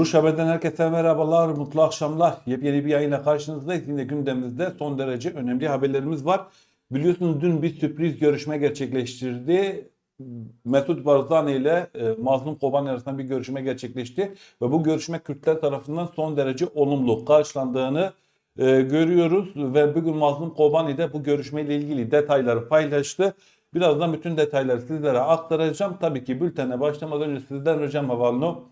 Vuruş Haber'den herkese merhabalar, mutlu akşamlar. Yepyeni bir yayınla karşınızdayız. Yine gündemimizde son derece önemli haberlerimiz var. Biliyorsunuz dün bir sürpriz görüşme gerçekleştirdi. Mesut Barzani ile e, Mazlum Kobani arasında bir görüşme gerçekleşti. Ve bu görüşme Kürtler tarafından son derece olumlu karşılandığını e, görüyoruz. Ve bugün Mazlum Kobani de bu görüşmeyle ilgili detayları paylaştı. Birazdan bütün detayları sizlere aktaracağım. Tabii ki bültene başlamadan önce sizden ricam havalno.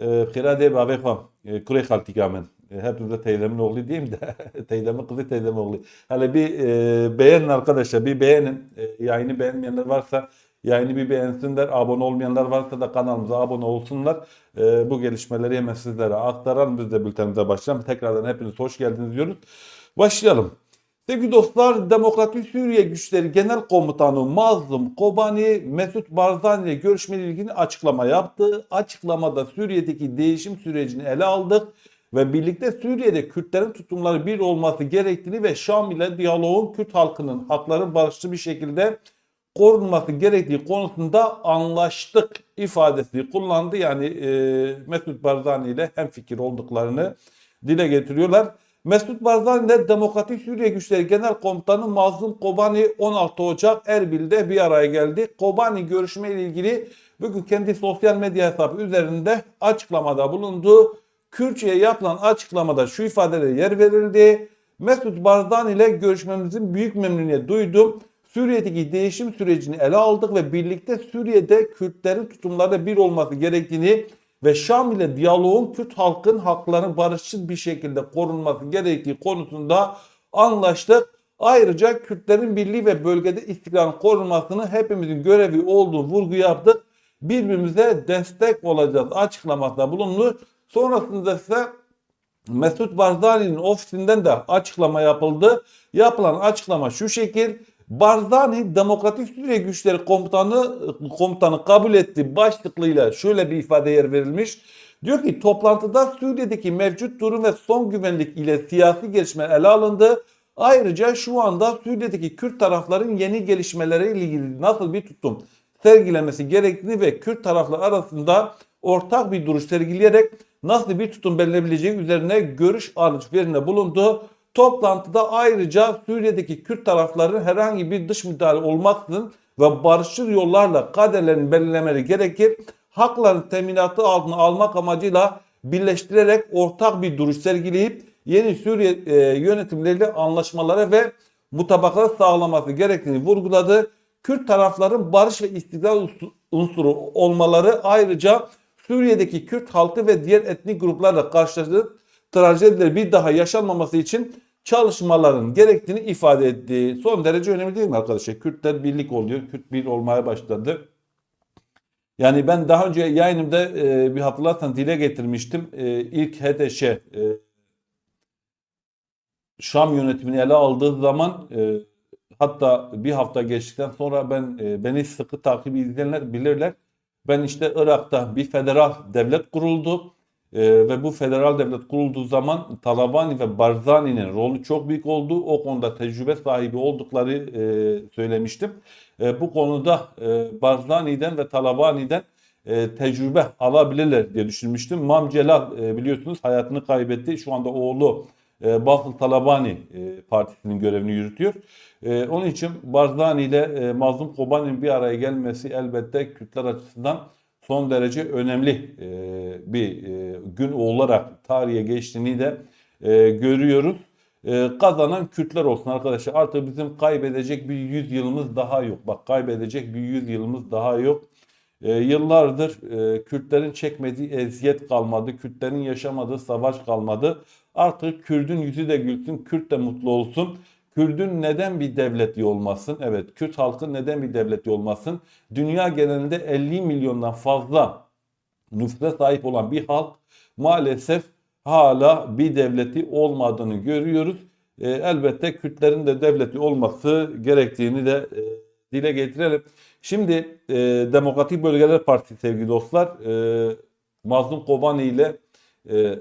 Xirade babekam. Kure haltikamen. Hepimize teyzemin oğlu diyeyim de. teyzemin kızı teyzemin oğlu. Hele bir e, beğenin arkadaşlar. Bir beğenin. E, yayını beğenmeyenler varsa yayını bir beğensinler. Abone olmayanlar varsa da kanalımıza abone olsunlar. E, bu gelişmeleri hemen sizlere aktaralım. Biz de bültenimize başlayalım. Tekrardan hepiniz hoş geldiniz diyoruz. Başlayalım. Sevgili dostlar, Demokratik Suriye Güçleri Genel Komutanı Mazlum Kobani, Mesut Barzani ile görüşmeyle ilgili açıklama yaptı. Açıklamada Suriye'deki değişim sürecini ele aldık ve birlikte Suriye'de Kürtlerin tutumları bir olması gerektiğini ve Şam ile diyaloğun Kürt halkının hakları barışçı bir şekilde korunması gerektiği konusunda anlaştık ifadesi kullandı. Yani e, Mesut Barzani ile hemfikir olduklarını dile getiriyorlar. Mesut Barzani ile Demokratik Suriye Güçleri Genel Komutanı Mazlum Kobani 16 Ocak Erbil'de bir araya geldi. Kobani görüşme ile ilgili bugün kendi sosyal medya hesabı üzerinde açıklamada bulundu. Kürtçe'ye yapılan açıklamada şu ifadelere yer verildi. Mesut Barzani ile görüşmemizin büyük memnuniyet duydum. Suriye'deki değişim sürecini ele aldık ve birlikte Suriye'de Kürtlerin tutumlarında bir olması gerektiğini ve Şam ile diyaloğun Kürt halkın haklarının barışçıl bir şekilde korunması gerektiği konusunda anlaştık. Ayrıca Kürtlerin birliği ve bölgede istikrarın korunmasını hepimizin görevi olduğu vurgu yaptık. Birbirimize destek olacağız açıklamasında bulundu. Sonrasında ise Mesut Barzani'nin ofisinden de açıklama yapıldı. Yapılan açıklama şu şekil. Barzani Demokratik Suriye Güçleri Komutanı komutanı kabul etti başlıklığıyla şöyle bir ifade yer verilmiş. Diyor ki toplantıda Suriye'deki mevcut durum ve son güvenlik ile siyasi gelişme ele alındı. Ayrıca şu anda Suriye'deki Kürt tarafların yeni gelişmeleriyle ilgili nasıl bir tutum sergilemesi gerektiğini ve Kürt taraflar arasında ortak bir duruş sergileyerek nasıl bir tutum belirlenebileceği üzerine görüş alışverişinde bulundu. Toplantıda ayrıca Suriye'deki Kürt tarafların herhangi bir dış müdahale olmaksızın ve barışçıl yollarla kaderlerini belirlemeleri gerekir. Hakların teminatı altına almak amacıyla birleştirerek ortak bir duruş sergileyip yeni Suriye e, yönetimleriyle anlaşmalara ve mutabakata sağlaması gerektiğini vurguladı. Kürt tarafların barış ve istikrar unsuru olmaları ayrıca Suriye'deki Kürt halkı ve diğer etnik gruplarla karşılaştığı trajediler bir daha yaşanmaması için çalışmaların gerektiğini ifade etti. Son derece önemli değil mi arkadaşlar? Kürtler birlik oluyor. Kürt bir olmaya başladı. Yani ben daha önce yayınımda e, bir hatırlarsan dile getirmiştim. E, ilk HDŞ e, Şam yönetimini ele aldığı zaman e, hatta bir hafta geçtikten sonra ben e, beni sıkı takip izleyenler bilirler. Ben işte Irak'ta bir federal devlet kuruldu. Ee, ve bu federal devlet kurulduğu zaman Talabani ve Barzani'nin rolü çok büyük oldu. O konuda tecrübe sahibi oldukları e, söylemiştim. E, bu konuda e, Barzani'den ve Talabani'den e, tecrübe alabilirler diye düşünmüştüm. Mam Celal e, biliyorsunuz hayatını kaybetti. Şu anda oğlu e, Bafıl Talabani e, partisinin görevini yürütüyor. E, onun için Barzani ile e, Mazlum Kobani'nin bir araya gelmesi elbette Kürtler açısından son derece önemli e, bir e, gün olarak tarihe geçtiğini de e, görüyoruz. Kazanan Kürtler olsun arkadaşlar. Artık bizim kaybedecek bir yüz yılımız daha yok. Bak kaybedecek bir yüz yılımız daha yok. Yıllardır e, Kürtlerin çekmediği eziyet kalmadı. Kürtlerin yaşamadığı savaş kalmadı. Artık Kürdün yüzü de gülsün, Kürt de mutlu olsun. Kürdün neden bir devleti olmasın? Evet, Kürt halkı neden bir devleti olmasın? Dünya genelinde 50 milyondan fazla nüfusa sahip olan bir halk maalesef hala bir devleti olmadığını görüyoruz. E, elbette Kürtlerin de devleti olması gerektiğini de e, dile getirelim. Şimdi e, Demokratik Bölgeler Partisi sevgili dostlar e, Mazlum Kobani ile e,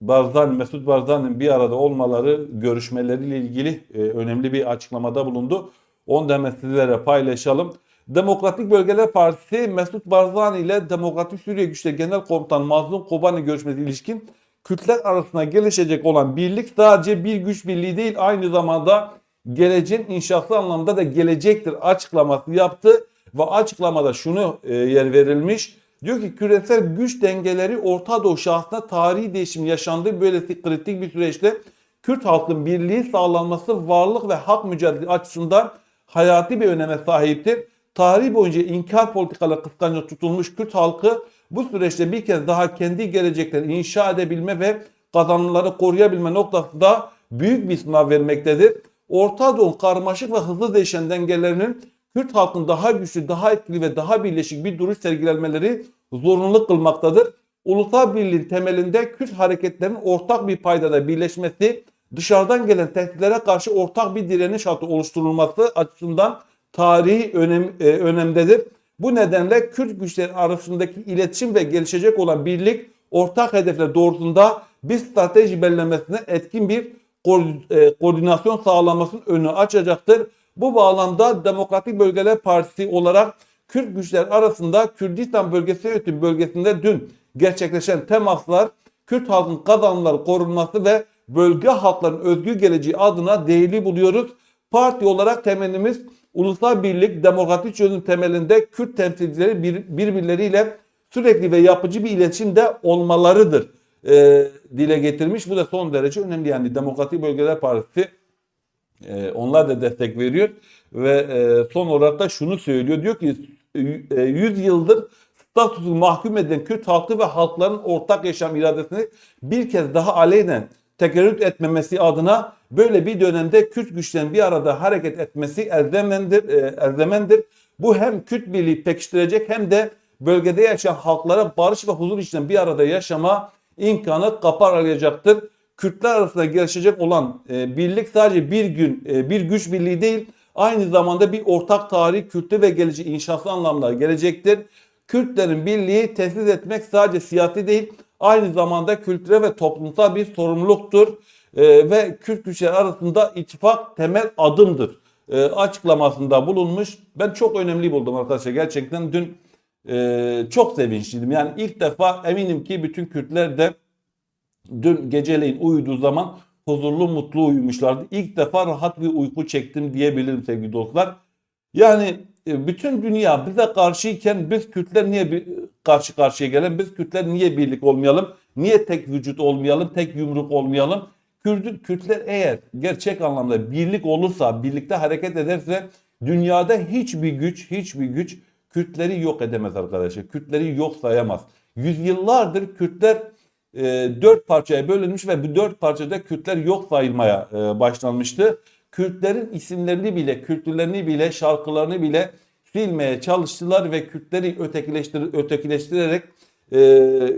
Barzani, Mesut Barzani'nin bir arada olmaları görüşmeleriyle ilgili e, önemli bir açıklamada bulundu. Onu da sizlere paylaşalım. Demokratik Bölgeler Partisi Mesut Barzani ile Demokratik Suriye Güçleri Genel Komutanı Mazlum Kobani görüşmesi ilişkin Kürtler arasında gelişecek olan birlik sadece bir güç birliği değil aynı zamanda geleceğin inşası anlamda da gelecektir açıklaması yaptı ve açıklamada şunu e, yer verilmiş. Diyor ki küresel güç dengeleri Orta Doğu şahsında tarihi değişim yaşandığı böylesi kritik bir süreçte Kürt halkın birliği sağlanması varlık ve hak mücadelesi açısından hayati bir öneme sahiptir. Tarih boyunca inkar politikaları kıskanca tutulmuş Kürt halkı bu süreçte bir kez daha kendi geleceklerini inşa edebilme ve kazanımları koruyabilme noktasında büyük bir sınav vermektedir. Orta Doğu karmaşık ve hızlı değişen dengelerinin Kürt halkın daha güçlü, daha etkili ve daha birleşik bir duruş sergilenmeleri zorunlu kılmaktadır. Ulusal birliğin temelinde Kürt hareketlerinin ortak bir paydada birleşmesi, dışarıdan gelen tehditlere karşı ortak bir direniş hattı oluşturulması açısından tarihi önem, e, önemdedir. Bu nedenle Kürt güçleri arasındaki iletişim ve gelişecek olan birlik ortak hedefler doğrultusunda bir strateji belirlemesine etkin bir e, koordinasyon sağlamasının önünü açacaktır. Bu bağlamda Demokratik Bölgeler Partisi olarak Kürt güçler arasında Kürdistan Bölgesi Yönetim Bölgesi'nde dün gerçekleşen temaslar Kürt halkın kazanımları korunması ve bölge halkların özgür geleceği adına değerli buluyoruz. Parti olarak temennimiz ulusal birlik, demokratik çözüm temelinde Kürt temsilcileri bir, birbirleriyle sürekli ve yapıcı bir iletişimde olmalarıdır e, dile getirmiş. Bu da son derece önemli yani Demokratik Bölgeler Partisi e, onlar da destek veriyor ve e, son olarak da şunu söylüyor. Diyor ki e, 100 yıldır statüsü mahkum edilen Kürt halkı ve halkların ortak yaşam iradesini bir kez daha aleyhinen tekerrür etmemesi adına böyle bir dönemde Kürt güçlerin bir arada hareket etmesi elzemendir. E, elzemendir. Bu hem Kürt birliği pekiştirecek hem de bölgede yaşayan halklara barış ve huzur içinde bir arada yaşama imkanı kaparacaktır. Kürtler arasında gelişecek olan e, birlik sadece bir gün e, bir güç birliği değil aynı zamanda bir ortak tarih kültür ve geleceği inşası anlamda gelecektir. Kürtlerin birliği tesis etmek sadece siyasi değil aynı zamanda kültürel ve toplumsal bir sorumluluktur E, ve Kürt güçler arasında ittifak temel adımdır e, açıklamasında bulunmuş. Ben çok önemli buldum arkadaşlar gerçekten dün e, çok sevinçliydim. Yani ilk defa eminim ki bütün Kürtler de dün geceleyin uyuduğu zaman huzurlu mutlu uyumuşlardı. İlk defa rahat bir uyku çektim diyebilirim sevgili dostlar. Yani e, bütün dünya bize karşıyken biz Kürtler niye bir karşı karşıya gelen biz Kürtler niye birlik olmayalım? Niye tek vücut olmayalım? Tek yumruk olmayalım? Kürt, Kürtler eğer gerçek anlamda birlik olursa, birlikte hareket ederse dünyada hiçbir güç, hiçbir güç Kürtleri yok edemez arkadaşlar. Kürtleri yok sayamaz. Yüzyıllardır Kürtler e, dört parçaya bölünmüş ve bu dört parçada Kürtler yok sayılmaya e, başlanmıştı. Kürtlerin isimlerini bile, kültürlerini bile, şarkılarını bile silmeye çalıştılar ve Kürtleri ötekileştir ötekileştirerek e,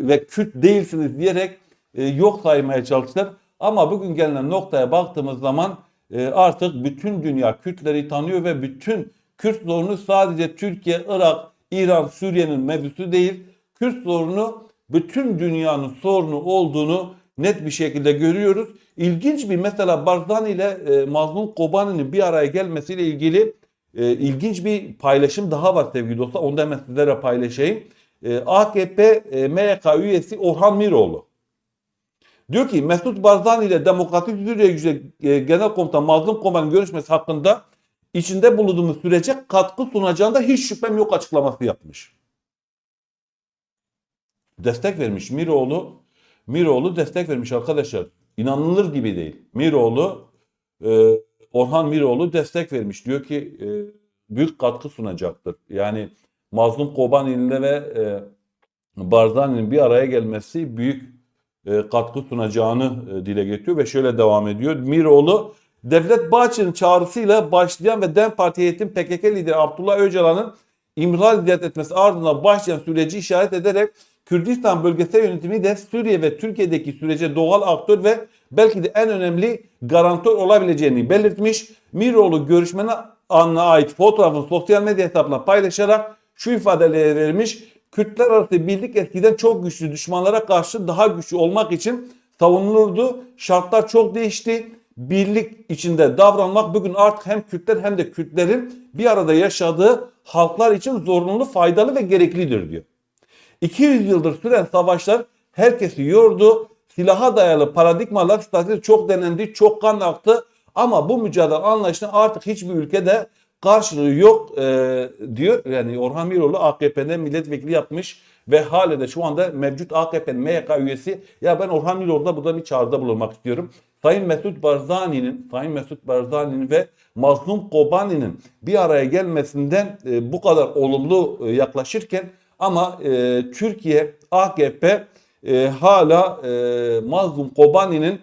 ve Kürt değilsiniz diyerek e, yok saymaya çalıştılar. Ama bugün gelinen noktaya baktığımız zaman e, artık bütün dünya Kürtleri tanıyor ve bütün Kürt sorunu sadece Türkiye, Irak, İran, Suriye'nin mevzusu değil. Kürt sorunu bütün dünyanın sorunu olduğunu net bir şekilde görüyoruz. İlginç bir mesela Barzani ile e, Mazlum Kobani'nin bir araya gelmesiyle ilgili e, ilginç bir paylaşım daha var sevgili dostlar. Onu da hemen sizlere paylaşayım. E, AKP e, MYK üyesi Orhan Miroğlu. Diyor ki Mesut Barzani ile Demokratik Suriye Gücü e, Genel Komutan Mazlum Kobani'nin görüşmesi hakkında içinde bulunduğumuz sürece katkı sunacağında hiç şüphem yok açıklaması yapmış. Destek vermiş Miroğlu. Miroğlu destek vermiş arkadaşlar. İnanılır gibi değil. Miroğlu e, Orhan Miroğlu destek vermiş. Diyor ki e, büyük katkı sunacaktır. Yani Mazlum Kobani'nin ve e, Barzani'nin bir araya gelmesi büyük e, katkı sunacağını e, dile getiriyor ve şöyle devam ediyor. Miroğlu Devlet Bahçeli'nin çağrısıyla başlayan ve DEM Parti heyetin PKK lideri Abdullah Öcalan'ın İmralı ziyaret etmesi ardından başlayan süreci işaret ederek Kürdistan bölgesel yönetimi de Suriye ve Türkiye'deki sürece doğal aktör ve belki de en önemli garantör olabileceğini belirtmiş. Miroğlu görüşmenin anına ait fotoğrafını sosyal medya hesabına paylaşarak şu ifadeleri vermiş. Kürtler arası birlik eskiden çok güçlü düşmanlara karşı daha güçlü olmak için savunulurdu. Şartlar çok değişti. Birlik içinde davranmak bugün artık hem Kürtler hem de Kürtlerin bir arada yaşadığı halklar için zorunlu, faydalı ve gereklidir diyor. 200 yıldır süren savaşlar herkesi yordu. Silaha dayalı paradigmalar stratejisi çok denendi, çok kan aktı. Ama bu mücadele anlayışına artık hiçbir ülkede karşılığı yok e, diyor. Yani Orhan Miroğlu AKP'de milletvekili yapmış ve hala da şu anda mevcut AKP'nin MYK üyesi. Ya ben Orhan Miroğlu'na burada bir çağrıda bulunmak istiyorum. Sayın Mesut Barzani'nin, Sayın Mesut Barzani'nin ve Mazlum Kobani'nin bir araya gelmesinden e, bu kadar olumlu e, yaklaşırken ama e, Türkiye, AKP e, hala e, Mazlum Kobani'nin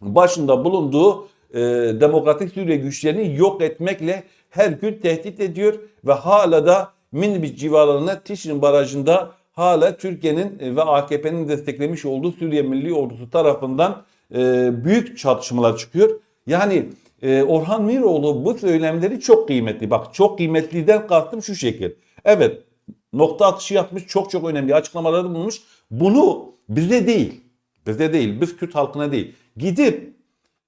başında bulunduğu e, Demokratik Suriye güçlerini yok etmekle her gün tehdit ediyor ve hala da Minbis civarlarında Tişrin Barajı'nda hala Türkiye'nin e, ve AKP'nin desteklemiş olduğu Suriye Milli Ordusu tarafından e, büyük çatışmalar çıkıyor. Yani e, Orhan Miroğlu bu söylemleri çok kıymetli. Bak çok kıymetliden kastım şu şekil. Evet nokta atışı yapmış çok çok önemli açıklamaları bulmuş. Bunu bize değil, bize değil, biz Kürt halkına değil. Gidip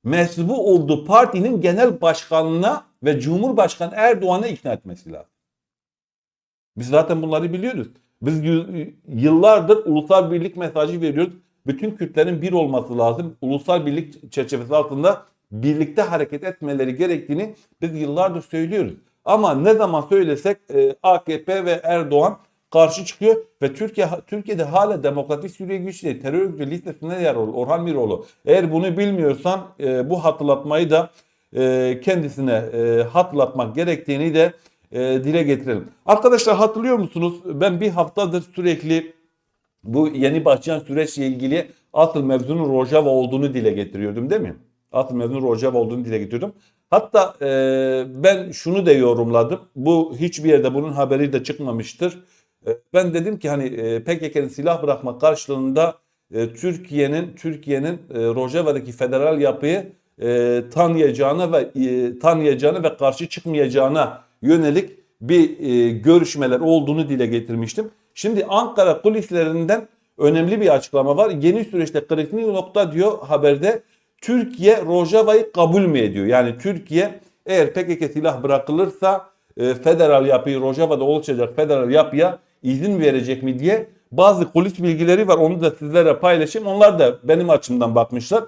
mensubu olduğu partinin genel başkanına ve Cumhurbaşkanı Erdoğan'a ikna etmesi lazım. Biz zaten bunları biliyoruz. Biz yıllardır ulusal birlik mesajı veriyoruz. Bütün Kürtlerin bir olması lazım. Ulusal birlik çerçevesi altında birlikte hareket etmeleri gerektiğini biz yıllardır söylüyoruz. Ama ne zaman söylesek e, AKP ve Erdoğan karşı çıkıyor ve Türkiye Türkiye'de hala Demokratik Suriye Güçleri terör örgütü listesinde yer alıyor Orhan Miroğlu. Eğer bunu bilmiyorsan e, bu hatırlatmayı da e, kendisine e, hatırlatmak gerektiğini de e, dile getirelim. Arkadaşlar hatırlıyor musunuz? Ben bir haftadır sürekli bu yeni başlayan süreçle ilgili asıl mevzunun Rojava olduğunu dile getiriyordum değil mi? Asıl mevzunun Rojava olduğunu dile getiriyordum. Hatta e, ben şunu da yorumladım. Bu hiçbir yerde bunun haberi de çıkmamıştır. E, ben dedim ki hani e, PKK'nın silah bırakma karşılığında e, Türkiye'nin Türkiye'nin e, Rojava'daki federal yapıyı e, tanıyacağına ve e, tanıyacağına ve karşı çıkmayacağına yönelik bir e, görüşmeler olduğunu dile getirmiştim. Şimdi Ankara kulislerinden önemli bir açıklama var. Yeni süreçte kritik nokta diyor haberde Türkiye Rojava'yı kabul mü ediyor? Yani Türkiye eğer PKK silah bırakılırsa e, federal yapıyı Rojava'da oluşacak federal yapıya izin verecek mi diye bazı kulis bilgileri var. Onu da sizlere paylaşayım. Onlar da benim açımdan bakmışlar.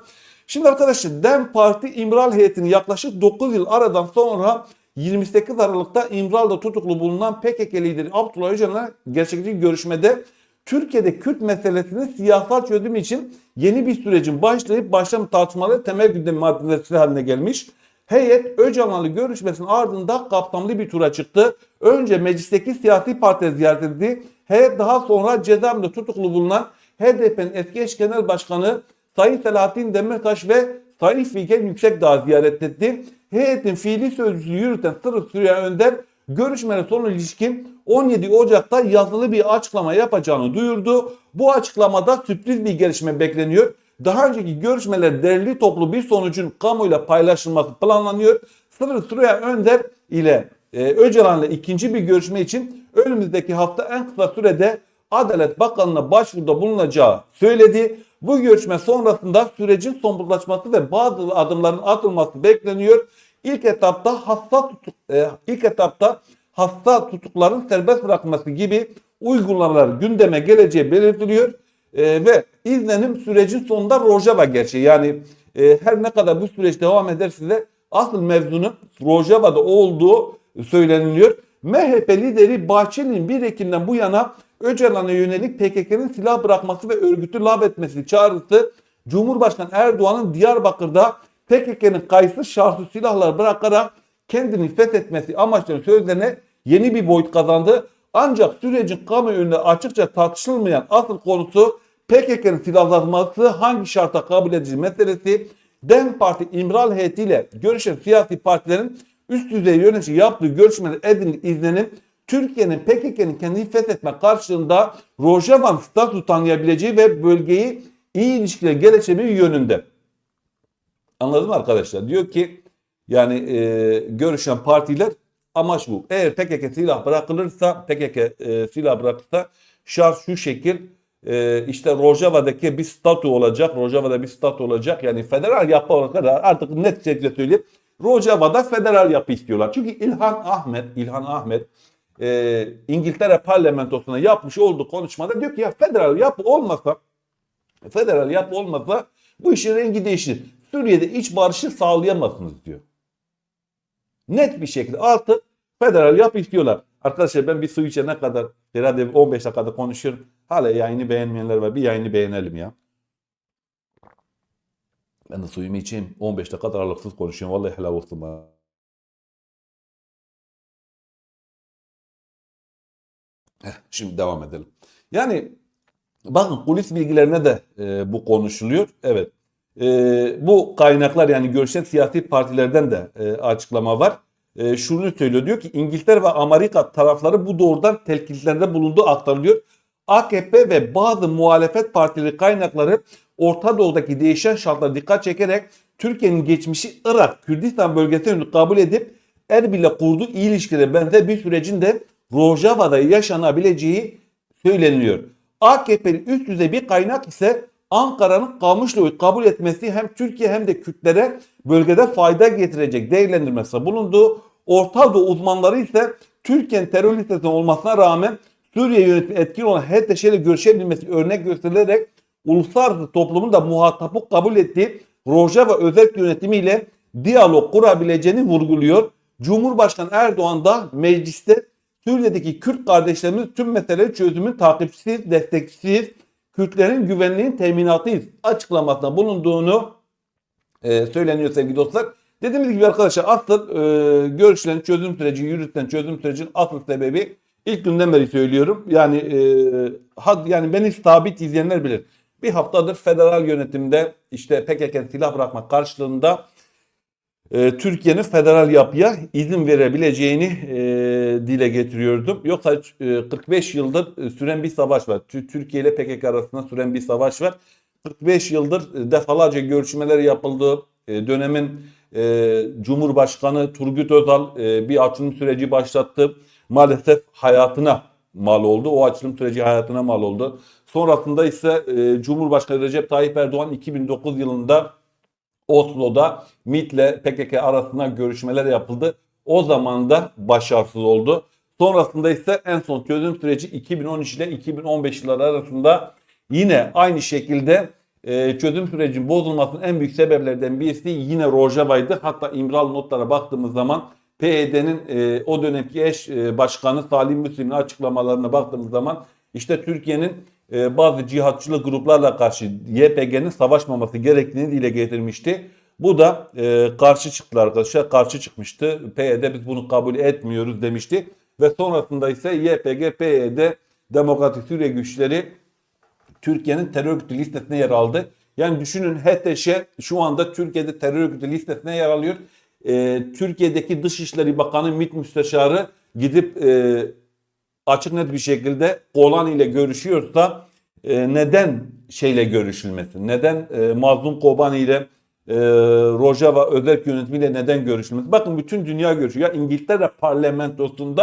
Şimdi arkadaşlar DEM Parti İmral heyetini yaklaşık 9 yıl aradan sonra 28 Aralık'ta İmral'da tutuklu bulunan PKK lideri Abdullah Öcalan'la gerçekleştiği görüşmede Türkiye'de Kürt meselesinin siyasal çözüm için yeni bir sürecin başlayıp başlama tartışmaları temel gündem maddesi haline gelmiş. Heyet Öcalan'lı görüşmesinin ardından kapsamlı bir tura çıktı. Önce meclisteki siyasi partileri ziyaret edildi. Heyet daha sonra cezaevinde tutuklu bulunan HDP'nin eski eş genel başkanı Sayın Selahattin Demirtaş ve Sayın Figen Yüksekdağ ziyaret etti. Heyetin fiili sözcüsü yürüten Sırrı Süreyya Önder görüşmenin sonu ilişkin 17 Ocak'ta yazılı bir açıklama yapacağını duyurdu. Bu açıklamada sürpriz bir gelişme bekleniyor. Daha önceki görüşmeler derli toplu bir sonucun kamuyla paylaşılması planlanıyor. Sırrı Süreyya Önder ile e, Öcalan'la ikinci bir görüşme için önümüzdeki hafta en kısa sürede Adalet Bakanı'na başvuruda bulunacağı söyledi. Bu görüşme sonrasında sürecin somutlaşması ve bazı adımların atılması bekleniyor. İlk etapta tutuk, e, ilk etapta hasta tutukların serbest bırakılması gibi uygulamalar gündeme geleceği belirtiliyor. E, ve izlenim sürecin sonunda Rojava gerçeği. Yani e, her ne kadar bu süreç devam ederse de asıl mevzunun Rojava'da olduğu söyleniliyor. MHP lideri Bahçeli'nin 1 Ekim'den bu yana Öcalan'a yönelik PKK'nın silah bırakması ve örgütü laf etmesi çağrısı Cumhurbaşkanı Erdoğan'ın Diyarbakır'da PKK'nın kayıtsız şartsız silahlar bırakarak kendini fethetmesi amaçlı sözlerine yeni bir boyut kazandı. Ancak sürecin kamuoyunda açıkça tartışılmayan asıl konusu PKK'nın silahlanması hangi şarta kabul edici meselesi DEM Parti İmral heyetiyle görüşen siyasi partilerin üst düzey yönetici yaptığı görüşmeler edinlik izlenim Türkiye'nin PKK'nın kendini fethetme karşılığında Rojava statü tanıyabileceği ve bölgeyi iyi ilişkiler gelişebileceği yönünde. Anladın mı arkadaşlar? Diyor ki yani e, görüşen partiler amaç bu. Eğer PKK silah bırakılırsa, PKK e, silah bırakırsa şart şu şekil e, işte Rojava'daki bir statü olacak. Rojava'da bir statü olacak. Yani federal yapı olarak artık net şekilde söyleyeyim. Rojava'da federal yapı istiyorlar. Çünkü İlhan Ahmet, İlhan Ahmet e, İngiltere parlamentosuna yapmış olduğu konuşmada diyor ki ya federal yapı olmasa federal yapı olmasa bu işin rengi değişir. Suriye'de iç barışı sağlayamazsınız diyor. Net bir şekilde artık federal yapı istiyorlar. Arkadaşlar ben bir su içene kadar herhalde 15 dakikada konuşuyorum. Hala yayını beğenmeyenler var. Bir yayını beğenelim ya. Ben de suyumu içeyim. 15 dakika aralıksız konuşuyorum. Vallahi helal olsun bana. Şimdi devam edelim. Yani bakın kulis bilgilerine de e, bu konuşuluyor. Evet. E, bu kaynaklar yani görüşen siyasi partilerden de e, açıklama var. E, şunu söylüyor. Diyor ki İngiltere ve Amerika tarafları bu doğrudan telkinlerde bulunduğu aktarılıyor. AKP ve bazı muhalefet partileri kaynakları Orta Doğu'daki değişen şartlara dikkat çekerek Türkiye'nin geçmişi Irak, Kürdistan bölgesini kabul edip Erbil'le kurduğu iyi ilişkilere benzer bir sürecin de Rojava'da yaşanabileceği söyleniyor. AKP'nin üst düzey bir kaynak ise Ankara'nın Kamışlı'yı kabul etmesi hem Türkiye hem de Kürtlere bölgede fayda getirecek değerlendirmesi bulundu. Orta Doğu uzmanları ise Türkiye'nin terör olmasına rağmen Suriye yönetimi etkili olan HTŞ ile görüşebilmesi örnek gösterilerek uluslararası toplumun da muhatapı kabul ettiği Rojava özel yönetimiyle diyalog kurabileceğini vurguluyor. Cumhurbaşkanı Erdoğan da mecliste Suriye'deki Kürt kardeşlerimiz tüm meseleleri çözümün takipçisiyiz, destekçisiyiz. Kürtlerin güvenliğinin teminatıyız açıklamasında bulunduğunu e, söyleniyor sevgili dostlar. Dediğimiz gibi arkadaşlar asıl e, görüşlerin çözüm süreci, yürütülen çözüm sürecinin asıl sebebi ilk günden beri söylüyorum. Yani e, had, yani beni sabit izleyenler bilir. Bir haftadır federal yönetimde işte PKK'nin silah bırakma karşılığında e, Türkiye'nin federal yapıya izin verebileceğini e, dile getiriyordum. Yoksa e, 45 yıldır süren bir savaş var. Tü- Türkiye ile PKK arasında süren bir savaş var. 45 yıldır defalarca görüşmeler yapıldı. E, dönemin e, Cumhurbaşkanı Turgut Özal e, bir açılım süreci başlattı. Maalesef hayatına mal oldu. O açılım süreci hayatına mal oldu. Sonrasında ise e, Cumhurbaşkanı Recep Tayyip Erdoğan 2009 yılında Oslo'da MİT ile PKK arasında görüşmeler yapıldı. O zaman da başarısız oldu. Sonrasında ise en son çözüm süreci 2013 ile 2015 yılları arasında yine aynı şekilde e, çözüm sürecinin bozulmasının en büyük sebeplerinden birisi yine Rojava'ydı. Hatta İmral notlara baktığımız zaman PYD'nin e, o dönemki eş e, başkanı Salim Müslim'in açıklamalarına baktığımız zaman işte Türkiye'nin e, bazı cihatçılı gruplarla karşı YPG'nin savaşmaması gerektiğini dile getirmişti. Bu da e, karşı çıktı arkadaşlar. Karşı çıkmıştı. PYD biz bunu kabul etmiyoruz demişti. Ve sonrasında ise YPG, PYD, Demokratik Suriye güçleri Türkiye'nin terör örgütü listesine yer aldı. Yani düşünün HTŞ şu anda Türkiye'de terör örgütü listesine yer alıyor. E, Türkiye'deki Dışişleri Bakanı MİT Müsteşarı gidip e, açık net bir şekilde Golan ile görüşüyorsa e, neden şeyle görüşülmesi? Neden e, Mazlum Kobani ile e, Rojava özel yönetimiyle neden görüşülmesi? Bakın bütün dünya görüşüyor. Ya İngiltere parlamentosunda